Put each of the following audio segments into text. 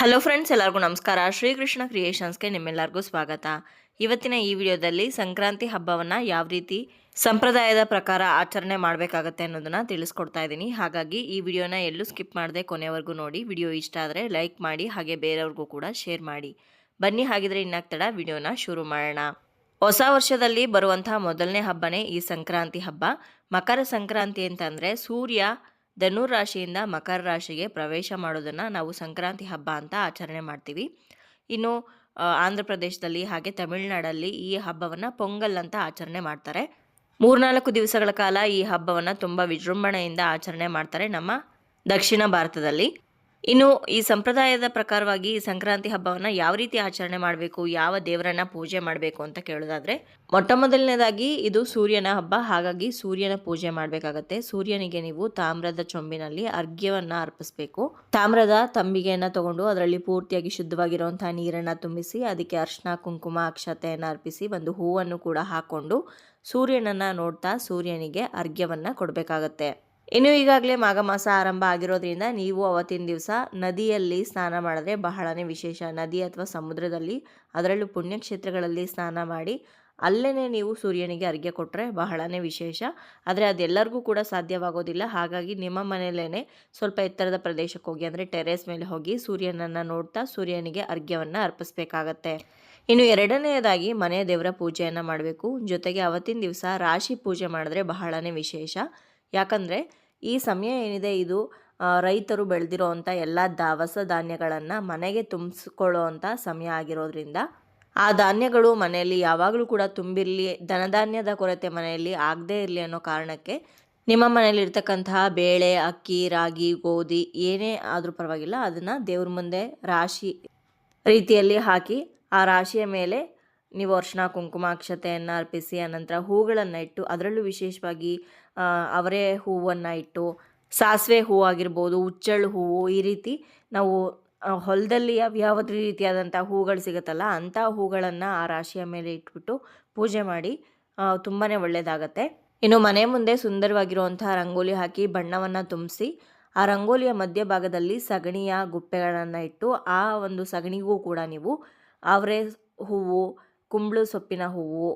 Hello friends ಎಲ್ಲರಿಗೂ ನಮಸ್ಕಾರ. ಶ್ರೀಕೃಷ್ಣ ಕ್ರಿಯೇಷನ್ಸ್ಗೆ ನಿಮ್ಮೆಲ್ಲರಿಗೂ ಸ್ವಾಗತ. ಇವತ್ತಿನ ಈ ವಿಡಿಯೋದಲ್ಲಿ ಸಂಕ್ರಾಂತಿ ಹಬ್ಬವನ್ನು ಯಾವ ರೀತಿ ಸಂಪ್ರದಾಯದ ಪ್ರಕಾರ ಆಚರಣೆ ಮಾಡಬೇಕಾಗತ್ತೆ ಅನ್ನೋದನ್ನು ತಿಳಿಸ್ಕೊಡ್ತಾ ಇದ್ದೀನಿ. ಹಾಗಾಗಿ ಈ ವಿಡಿಯೋನ ಎಲ್ಲೂ ಸ್ಕಿಪ್ ಮಾಡದೆ ಕೊನೆವರೆಗೂ ನೋಡಿ. ವಿಡಿಯೋ ಇಷ್ಟ ಆದರೆ ಲೈಕ್ ಮಾಡಿ, ಹಾಗೆ ಬೇರೆಯವ್ರಿಗೂ ಕೂಡ ಶೇರ್ ಮಾಡಿ. ಬನ್ನಿ, ಹಾಗಿದ್ರೆ ಇನ್ನಾಗ್ತಡ ವಿಡಿಯೋನ ಶುರು ಮಾಡೋಣ. ಹೊಸ ವರ್ಷದಲ್ಲಿ ಬರುವಂತಹ ಮೊದಲನೇ ಹಬ್ಬನೇ ಈ ಸಂಕ್ರಾಂತಿ ಹಬ್ಬ. ಮಕರ ಸಂಕ್ರಾಂತಿ ಅಂತಂದರೆ ಸೂರ್ಯ ಧನುರ್ ರಾಶಿಯಿಂದ ಮಕರ ರಾಶಿಗೆ ಪ್ರವೇಶ ಮಾಡೋದನ್ನು ನಾವು ಸಂಕ್ರಾಂತಿ ಹಬ್ಬ ಅಂತ ಆಚರಣೆ ಮಾಡ್ತೀವಿ. ಇನ್ನು ಆಂಧ್ರ ಪ್ರದೇಶದಲ್ಲಿ ಹಾಗೆ ತಮಿಳುನಾಡಲ್ಲಿ ಈ ಹಬ್ಬವನ್ನು ಪೊಂಗಲ್ ಅಂತ ಆಚರಣೆ ಮಾಡ್ತಾರೆ. ಮೂರ್ನಾಲ್ಕು ದಿವಸಗಳ ಕಾಲ ಈ ಹಬ್ಬವನ್ನು ತುಂಬ ವಿಜೃಂಭಣೆಯಿಂದ ಆಚರಣೆ ಮಾಡ್ತಾರೆ ನಮ್ಮ ದಕ್ಷಿಣ ಭಾರತದಲ್ಲಿ. ಇನ್ನು ಈ ಸಂಪ್ರದಾಯದ ಪ್ರಕಾರವಾಗಿ ಈ ಸಂಕ್ರಾಂತಿ ಹಬ್ಬವನ್ನು ಯಾವ ರೀತಿ ಆಚರಣೆ ಮಾಡಬೇಕು, ಯಾವ ದೇವರನ್ನ ಪೂಜೆ ಮಾಡಬೇಕು ಅಂತ ಕೇಳೋದಾದ್ರೆ ಮೊಟ್ಟ ಮೊದಲನೇದಾಗಿ ಇದು ಸೂರ್ಯನ ಹಬ್ಬ. ಹಾಗಾಗಿ ಸೂರ್ಯನ ಪೂಜೆ ಮಾಡಬೇಕಾಗತ್ತೆ. ಸೂರ್ಯನಿಗೆ ನೀವು ತಾಮ್ರದ ಚೊಂಬಿನಲ್ಲಿ ಅರ್ಘ್ಯವನ್ನ ಅರ್ಪಿಸಬೇಕು. ತಾಮ್ರದ ತಂಬಿಗೆಯನ್ನ ತಗೊಂಡು ಅದರಲ್ಲಿ ಪೂರ್ತಿಯಾಗಿ ಶುದ್ಧವಾಗಿರುವಂತಹ ನೀರನ್ನ ತುಂಬಿಸಿ, ಅದಕ್ಕೆ ಅರ್ಶನ ಕುಂಕುಮ, ಅಕ್ಷತೆಯನ್ನು ಅರ್ಪಿಸಿ ಒಂದು ಹೂವನ್ನು ಕೂಡ ಹಾಕೊಂಡು ಸೂರ್ಯನನ್ನ ನೋಡ್ತಾ ಸೂರ್ಯನಿಗೆ ಅರ್ಘ್ಯವನ್ನ ಕೊಡಬೇಕಾಗತ್ತೆ. ಇನ್ನು ಈಗಾಗಲೇ ಮಾಘ ಮಾಸ ಆರಂಭ ಆಗಿರೋದ್ರಿಂದ ನೀವು ಅವತ್ತಿನ ದಿವಸ ನದಿಯಲ್ಲಿ ಸ್ನಾನ ಮಾಡಿದ್ರೆ ಬಹಳನೇ ವಿಶೇಷ. ನದಿ ಅಥವಾ ಸಮುದ್ರದಲ್ಲಿ, ಅದರಲ್ಲೂ ಪುಣ್ಯಕ್ಷೇತ್ರಗಳಲ್ಲಿ ಸ್ನಾನ ಮಾಡಿ ಅಲ್ಲೇ ನೀವು ಸೂರ್ಯನಿಗೆ ಅರ್ಘ್ಯ ಕೊಟ್ಟರೆ ಬಹಳನೇ ವಿಶೇಷ. ಆದರೆ ಅದೆಲ್ಲರಿಗೂ ಕೂಡ ಸಾಧ್ಯವಾಗೋದಿಲ್ಲ. ಹಾಗಾಗಿ ನಿಮ್ಮ ಮನೆಯಲ್ಲೇ ಸ್ವಲ್ಪ ಎತ್ತರದ ಪ್ರದೇಶಕ್ಕೆ ಹೋಗಿ, ಅಂದರೆ ಟೆರೇಸ್ ಮೇಲೆ ಹೋಗಿ ಸೂರ್ಯನನ್ನು ನೋಡ್ತಾ ಸೂರ್ಯನಿಗೆ ಅರ್ಘ್ಯವನ್ನು ಅರ್ಪಿಸಬೇಕಾಗತ್ತೆ. ಇನ್ನು ಎರಡನೆಯದಾಗಿ ಮನೆಯ ದೇವರ ಪೂಜೆಯನ್ನು ಮಾಡಬೇಕು. ಜೊತೆಗೆ ಅವತ್ತಿನ ದಿವಸ ರಾಶಿ ಪೂಜೆ ಮಾಡಿದ್ರೆ ಬಹಳನೇ ವಿಶೇಷ. ಯಾಕಂದರೆ ಈ ಸಮಯ ಏನಿದೆ ಇದು ರೈತರು ಬೆಳೆದಿರೋ ಅಂಥ ಎಲ್ಲ ದವಸ ಧಾನ್ಯಗಳನ್ನು ಮನೆಗೆ ತುಂಬಿಸ್ಕೊಳ್ಳೋ ಅಂಥ ಸಮಯ ಆಗಿರೋದ್ರಿಂದ, ಆ ಧಾನ್ಯಗಳು ಮನೆಯಲ್ಲಿ ಯಾವಾಗಲೂ ಕೂಡ ತುಂಬಿರಲಿ, ಧನಧಾನ್ಯದ ಕೊರತೆ ಮನೆಯಲ್ಲಿ ಆಗದೇ ಇರಲಿ ಅನ್ನೋ ಕಾರಣಕ್ಕೆ ನಿಮ್ಮ ಮನೆಯಲ್ಲಿ ಇರ್ತಕ್ಕಂತಹ ಬೇಳೆ, ಅಕ್ಕಿ, ರಾಗಿ, ಗೋಧಿ ಏನೇ ಆದರೂ ಪರವಾಗಿಲ್ಲ, ಅದನ್ನು ದೇವ್ರ ಮುಂದೆ ರಾಶಿ ರೀತಿಯಲ್ಲಿ ಹಾಕಿ, ಆ ರಾಶಿಯ ಮೇಲೆ ನೀವು ಅರ್ಶಿನ, ಕುಂಕುಮ, ಅಕ್ಷತೆಯನ್ನು ಅರ್ಪಿಸಿ ಅನಂತರ ಹೂಗಳನ್ನು ಇಟ್ಟು ಅದರಲ್ಲೂ ವಿಶೇಷವಾಗಿ ಅವರೆ ಹೂವನ್ನು ಇಟ್ಟು ಸಾಸಿವೆ ಹೂವು ಆಗಿರ್ಬೋದು ಹುಚ್ಚಳ್ಳು ಹೂವು ಈ ರೀತಿ ನಾವು ಹೊಲದಲ್ಲಿ ಯಾವ ರೀತಿಯಾದಂಥ ಹೂಗಳು ಸಿಗುತ್ತಲ್ಲ ಅಂಥ ಹೂಗಳನ್ನು ಆ ರಾಶಿಯ ಮೇಲೆ ಇಟ್ಬಿಟ್ಟು ಪೂಜೆ ಮಾಡಿ ತುಂಬಾ ಒಳ್ಳೆಯದಾಗತ್ತೆ ಇನ್ನು ಮನೆ ಮುಂದೆ ಸುಂದರವಾಗಿರುವಂತಹ ರಂಗೋಲಿ ಹಾಕಿ ಬಣ್ಣವನ್ನು ತುಂಬಿಸಿ, ಆ ರಂಗೋಲಿಯ ಮಧ್ಯಭಾಗದಲ್ಲಿ ಸಗಣಿಯ ಗುಪ್ಪೆಗಳನ್ನು ಇಟ್ಟು ಆ ಒಂದು ಸಗಣಿಗೂ ಕೂಡ ನೀವು, ಅವರೇ ಹೂವು, ಕುಂಬಳು ಸೊಪ್ಪಿನ ಹೂವು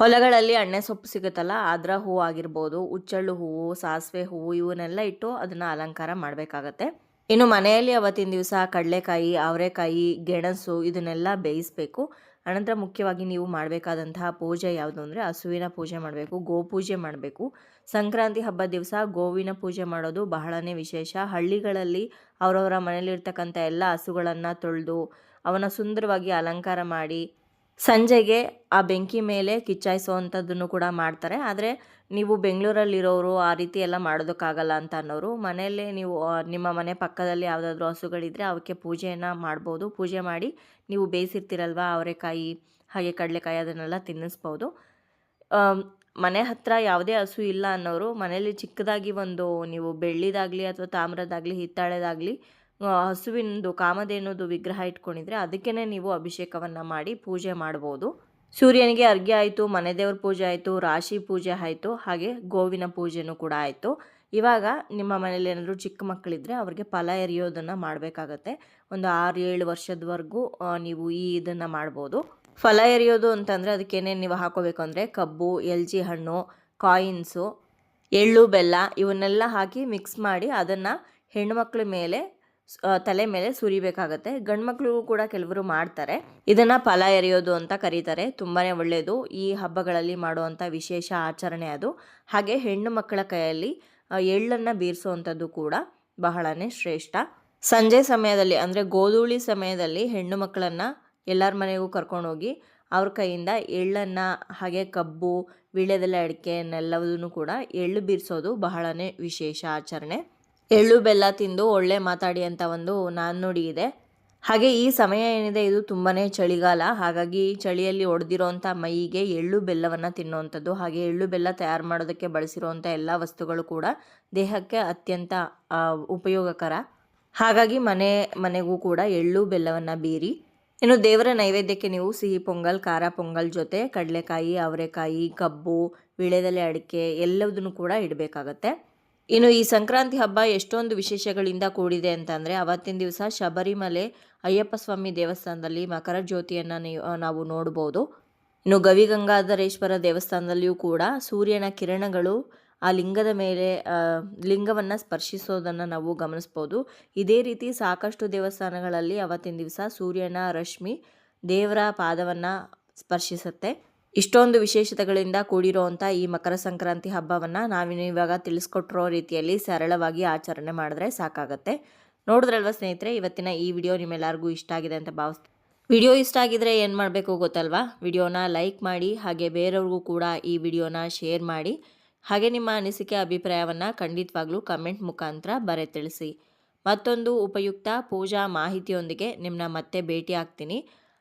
ಹೊಲಗಳಲ್ಲಿ ಎಣ್ಣೆ ಸೊಪ್ಪು ಸಿಗುತ್ತಲ್ಲ ಅದರ ಹೂವು ಆಗಿರ್ಬೋದು, ಉಚ್ಚಳ್ಳು ಹೂವು ಸಾಸಿವೆ ಹೂವು ಇವನ್ನೆಲ್ಲ ಇಟ್ಟು ಅದನ್ನು ಅಲಂಕಾರ ಮಾಡಬೇಕಾಗತ್ತೆ. ಇನ್ನು ಮನೆಯಲ್ಲಿ ಅವತ್ತಿನ ದಿವಸ ಕಡಲೆಕಾಯಿ, ಅವರೆಕಾಯಿ, ಗೆಣಸು ಇದನ್ನೆಲ್ಲ ಬೇಯಿಸಬೇಕು. ಅನಂತರ ಮುಖ್ಯವಾಗಿ ನೀವು ಮಾಡಬೇಕಾದಂತಹ ಪೂಜೆ ಯಾವುದು ಅಂದರೆ ಹಸುವಿನ ಪೂಜೆ ಮಾಡಬೇಕು, ಗೋಪೂಜೆ ಮಾಡಬೇಕು. ಸಂಕ್ರಾಂತಿ ಹಬ್ಬದ ದಿವಸ ಗೋವಿನ ಪೂಜೆ ಮಾಡೋದು ಬಹಳನೇ ವಿಶೇಷ. ಹಳ್ಳಿಗಳಲ್ಲಿ ಅವರವರ ಮನೆಯಲ್ಲಿರ್ತಕ್ಕಂಥ ಎಲ್ಲ ಹಸುಗಳನ್ನು ತೊಳೆದು ಅವನ ಸುಂದರವಾಗಿ ಅಲಂಕಾರ ಮಾಡಿ ಸಂಜೆಗೆ ಆ ಬೆಂಕಿ ಮೇಲೆ ಕಿಚ್ಚಾಯಿಸುವಂಥದ್ದನ್ನು ಕೂಡ ಮಾಡ್ತಾರೆ. ಆದರೆ ನೀವು ಬೆಂಗಳೂರಲ್ಲಿರೋರು ಆ ರೀತಿ ಎಲ್ಲ ಮಾಡೋದಕ್ಕಾಗಲ್ಲ ಅಂತ ಅನ್ನೋರು. ಮನೆಯಲ್ಲೇ ನೀವು ನಿಮ್ಮ ಮನೆ ಪಕ್ಕದಲ್ಲಿ ಯಾವುದಾದ್ರೂ ಹಸುಗಳಿದ್ದರೆ ಅವಕ್ಕೆ ಪೂಜೆಯನ್ನು ಮಾಡ್ಬೋದು. ಪೂಜೆ ಮಾಡಿ ನೀವು ಬೇಯಿಸಿರ್ತೀರಲ್ವ, ಅವರೆಕಾಯಿ, ಹಾಗೆ ಕಡಲೆಕಾಯಿ ಅದನ್ನೆಲ್ಲ ತಿನ್ನಿಸ್ಬೋದು. ಮನೆ ಹತ್ತಿರ ಯಾವುದೇ ಹಸು ಇಲ್ಲ ಅನ್ನೋರು ಮನೆಯಲ್ಲಿ ಚಿಕ್ಕದಾಗಿ ಒಂದು ನೀವು ಬೆಳ್ಳಿದಾಗಲಿ ಅಥವಾ ತಾಮ್ರದಾಗಲಿ, ಹಿತ್ತಾಳೆದಾಗಲಿ ಹಸುವಿನದು ಕಾಮಧೇನುದು ವಿಗ್ರಹ ಇಟ್ಕೊಂಡಿದ್ರೆ ಅದಕ್ಕೇ ನೀವು ಅಭಿಷೇಕವನ್ನು ಮಾಡಿ ಪೂಜೆ ಮಾಡ್ಬೋದು. ಸೂರ್ಯನಿಗೆ ಅರ್ಘ್ಯ ಆಯಿತು, ಮನೆ ದೇವ್ರ ಪೂಜೆ ಆಯಿತು, ರಾಶಿ ಪೂಜೆ ಆಯಿತು, ಹಾಗೆ ಗೋವಿನ ಪೂಜೆನೂ ಕೂಡ ಆಯಿತು. ಇವಾಗ ನಿಮ್ಮ ಮನೇಲಿ ಏನಾದರೂ ಚಿಕ್ಕ ಮಕ್ಕಳಿದ್ರೆ ಅವ್ರಿಗೆ ಫಲ ಎರೆಯೋದನ್ನು ಮಾಡಬೇಕಾಗತ್ತೆ. ಒಂದು ಆರು ಏಳು ವರ್ಷದವರೆಗೂ ನೀವು ಈ ಇದನ್ನು ಮಾಡ್ಬೋದು. ಫಲ ಎರೆಯೋದು ಅಂತಂದರೆ ಅದಕ್ಕೇನೇನು ನೀವು ಹಾಕೋಬೇಕು ಅಂದರೆ ಕಬ್ಬು ಎಲ್ಜಿ ಹಣ್ಣು ಕಾಯಿನ್ಸು, ಎಳ್ಳು, ಬೆಲ್ಲ ಇವನ್ನೆಲ್ಲ ಹಾಕಿ ಮಿಕ್ಸ್ ಮಾಡಿ ಅದನ್ನು ಹೆಣ್ಣುಮಕ್ಳ ಮೇಲೆ ತಲೆ ಮೇಲೆ ಸುರಿಬೇಕಾಗತ್ತೆ. ಗಂಡು ಮಕ್ಕಳಿಗೂ ಕೂಡ ಕೆಲವರು ಮಾಡ್ತಾರೆ. ಇದನ್ನು ಫಲ ಎರೆಯೋದು ಅಂತ ಕರೀತಾರೆ. ತುಂಬಾ ಒಳ್ಳೆಯದು ಈ ಹಬ್ಬಗಳಲ್ಲಿ ಮಾಡುವಂಥ ವಿಶೇಷ ಆಚರಣೆ ಅದು. ಹಾಗೆ ಹೆಣ್ಣು ಮಕ್ಕಳ ಕೈಯಲ್ಲಿ ಎಳ್ಳನ್ನು ಬೀರಿಸುವಂಥದ್ದು ಕೂಡ ಬಹಳನೇ ಶ್ರೇಷ್ಠ. ಸಂಜೆ ಸಮಯದಲ್ಲಿ ಅಂದರೆ ಗೋಧೂಳಿ ಸಮಯದಲ್ಲಿ ಹೆಣ್ಣು ಮಕ್ಕಳನ್ನು ಎಲ್ಲರ ಮನೆಗೂ ಕರ್ಕೊಂಡೋಗಿ ಅವ್ರ ಕೈಯಿಂದ ಎಳ್ಳನ್ನು, ಹಾಗೆ ಕಬ್ಬು, ವೀಳ್ಯದೆಲೆ ಅಡಿಕೆಯನ್ನೆಲ್ಲವನ್ನೂ ಕೂಡ ಎಳ್ಳು ಬೀರಿಸೋದು ಬಹಳನೇ ವಿಶೇಷ ಆಚರಣೆ. ಎಳ್ಳು, ಬೆಲ್ಲ ತಿಂದು ಒಳ್ಳೆ ಮಾತಾಡಿ ಅಂತ ಒಂದು ನಾಣ್ಣುಡಿ ಇದೆ. ಹಾಗೆ ಈ ಸಮಯ ಏನಿದೆ, ಇದು ತುಂಬಾ ಚಳಿಗಾಲ. ಹಾಗಾಗಿ ಚಳಿಯಲ್ಲಿ ಒಡೆದಿರೋಂಥ ಮೈಗೆ ಎಳ್ಳು, ಬೆಲ್ಲವನ್ನು ತಿನ್ನುವಂಥದ್ದು ಹಾಗೆ ಎಳ್ಳು, ಬೆಲ್ಲ ತಯಾರು ಮಾಡೋದಕ್ಕೆ ಬಳಸಿರುವಂಥ ಎಲ್ಲ ವಸ್ತುಗಳು ಕೂಡ ದೇಹಕ್ಕೆ ಅತ್ಯಂತ ಉಪಯೋಗಕರ. ಹಾಗಾಗಿ ಮನೆ, ಮನೆಗೂ ಕೂಡ ಎಳ್ಳು, ಬೆಲ್ಲವನ್ನು ಬೀರಿ. ಇನ್ನು ದೇವರ ನೈವೇದ್ಯಕ್ಕೆ ನೀವು ಸಿಹಿ ಪೊಂಗಲ್, ಖಾರ ಪೊಂಗಲ್ ಜೊತೆ ಕಡಲೆಕಾಯಿ, ಅವರೆಕಾಯಿ, ಕಬ್ಬು, ವೀಳ್ಯದೆಲೆ ಅಡಿಕೆ ಎಲ್ಲದನ್ನು ಕೂಡ ಇಡಬೇಕಾಗತ್ತೆ. ಇನ್ನು ಈ ಸಂಕ್ರಾಂತಿ ಹಬ್ಬ ಎಷ್ಟೊಂದು ವಿಶೇಷಗಳಿಂದ ಕೂಡಿದೆ ಅಂತಂದರೆ ಅವತ್ತಿನ ದಿವಸ ಶಬರಿಮಲೆ ಅಯ್ಯಪ್ಪ ಸ್ವಾಮಿ ದೇವಸ್ಥಾನದಲ್ಲಿ ಮಕರ ಜ್ಯೋತಿಯನ್ನು ನೀವು ನೋಡ್ಬೋದು. ಇನ್ನು ಗವಿಗಂಗಾಧರೇಶ್ವರ ದೇವಸ್ಥಾನದಲ್ಲಿಯೂ ಕೂಡ ಸೂರ್ಯನ ಕಿರಣಗಳು ಆ ಲಿಂಗದ ಮೇಲೆ ಲಿಂಗವನ್ನು ಸ್ಪರ್ಶಿಸೋದನ್ನು ನಾವು ಗಮನಿಸ್ಬೋದು. ಇದೇ ರೀತಿ ಸಾಕಷ್ಟು ದೇವಸ್ಥಾನಗಳಲ್ಲಿ ಅವತ್ತಿನ ದಿವಸ ಸೂರ್ಯನ ರಶ್ಮಿ ದೇವರ ಪಾದವನ್ನು ಸ್ಪರ್ಶಿಸುತ್ತೆ. ಇಷ್ಟೊಂದು ವಿಶೇಷತೆಗಳಿಂದ ಕೂಡಿರುವಂಥ ಈ ಮಕರ ಸಂಕ್ರಾಂತಿ ಹಬ್ಬವನ್ನು ನಾವಿನ್ನು ಇವಾಗ ತಿಳಿಸ್ಕೊಟ್ಟಿರೋ ರೀತಿಯಲ್ಲಿ ಸರಳವಾಗಿ ಆಚರಣೆ ಮಾಡಿದ್ರೆ ಸಾಕಾಗತ್ತೆ. ನೋಡಿದ್ರಲ್ವ ಸ್ನೇಹಿತರೆ, ಇವತ್ತಿನ ಈ ವಿಡಿಯೋ ನಿಮ್ಮೆಲ್ಲರಿಗೂ ಇಷ್ಟ ಆಗಿದೆ ಅಂತ ಭಾವಿಸ್ತೀನಿ ವಿಡಿಯೋ ಇಷ್ಟ ಆಗಿದ್ರೆ ಏನು ಮಾಡಬೇಕು ಗೊತ್ತಲ್ವಾ? ವಿಡಿಯೋನ ಲೈಕ್ ಮಾಡಿ, ಹಾಗೆ ಬೇರೆಯವ್ರಿಗೂ ಕೂಡ ಈ ವಿಡಿಯೋನ ಶೇರ್ ಮಾಡಿ, ಹಾಗೆ ನಿಮ್ಮ ಅನಿಸಿಕೆ, ಅಭಿಪ್ರಾಯವನ್ನು ಖಂಡಿತವಾಗ್ಲೂ ಕಮೆಂಟ್ ಮುಖಾಂತರ ಬರೆ ತಿಳಿಸಿ. ಮತ್ತೊಂದು ಉಪಯುಕ್ತ ಪೂಜಾ ಮಾಹಿತಿಯೊಂದಿಗೆ ನಿಮ್ಮನ್ನ ಮತ್ತೆ ಭೇಟಿ ಆಗ್ತೀನಿ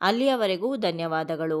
ಅಲ್ಲಿಯವರೆಗೂ ಧನ್ಯವಾದಗಳು.